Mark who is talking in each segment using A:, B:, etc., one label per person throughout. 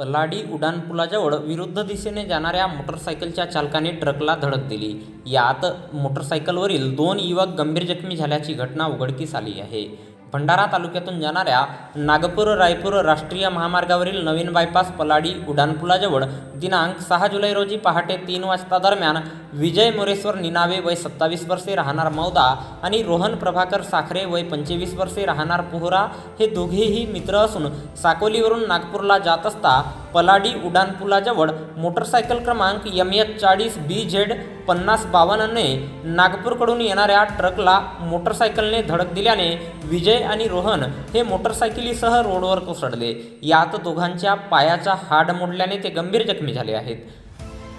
A: पलाडी उड्डाणपुलाजवळ विरुद्ध दिशेने जाणाऱ्या मोटरसायकलच्या चालकाने ट्रकला धडक दिली. यात मोटरसायकलवरील दोन युवक गंभीर जखमी झाल्याची घटना उघडकीस आली आहे. भंडारा तालुक्यातून जाणाऱ्या नागपूर रायपूर राष्ट्रीय महामार्गावरील नवीन बायपास पलाडी उड्डाणपुलाजवळ दिनांक सहा जुलै रोजी पहाटे तीन वाजता दरम्यान विजय मोरेश्वर निनावे वय सत्तावीस वर्षे राहणार मौदा आणि रोहन प्रभाकर साखरे वय पंचवीस वर्षे राहणार पोहरा हे दोघेही मित्र असून साकोलीवरून नागपूरला जात असता पलाडी उड्डाणपुलाजवळ मोटरसायकल क्रमांक एम एच चाळीस बी झेड पन्नास बावन्नने नागपूरकडून येणाऱ्या ट्रकला मोटरसायकलने धडक दिल्याने विजय आणि रोहन हे मोटरसायकलीसह रोडवर कोसळले. यात दोघांच्या पायाचा हाड मोडल्याने ते गंभीर जखमी झाले आहेत.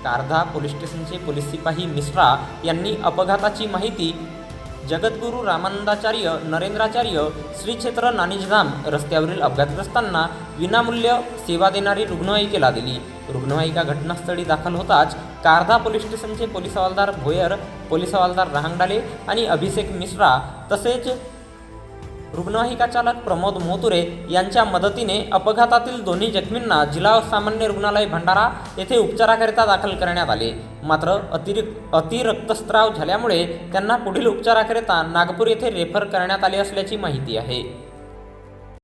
A: कारधा पोलीस स्टेशनचे पोलीस सिपाही मिश्रा यांनी अपघाताची माहिती जगद्गुरू रामानंदाचार्य नरेंद्राचार्य श्री क्षेत्र नानिजधाम रस्त्यावरील अपघातग्रस्तांना विनामूल्य सेवा देणारी रुग्णवाहिकेला दिली. रुग्णवाहिका घटनास्थळी दाखल होताच कारधा पोलीस स्टेशनचे पोलीस हवालदार भोयर पोलीस हवालदार रहांगडाले आणि अभिषेक मिश्रा तसेच रुग्णवाहिका चालक प्रमोद मोतुरे यांच्या मदतीने अपघातातील दोन्ही जखमींना जिल्हा सामान्य रुग्णालय भंडारा येथे उपचाराकरिता दाखल करण्यात आले. मात्र अतिरिक्त अतिरक्तस्राव झाल्यामुळे त्यांना पुढील उपचाराकरिता नागपूर येथे रेफर करण्यात आले असल्याची माहिती आहे.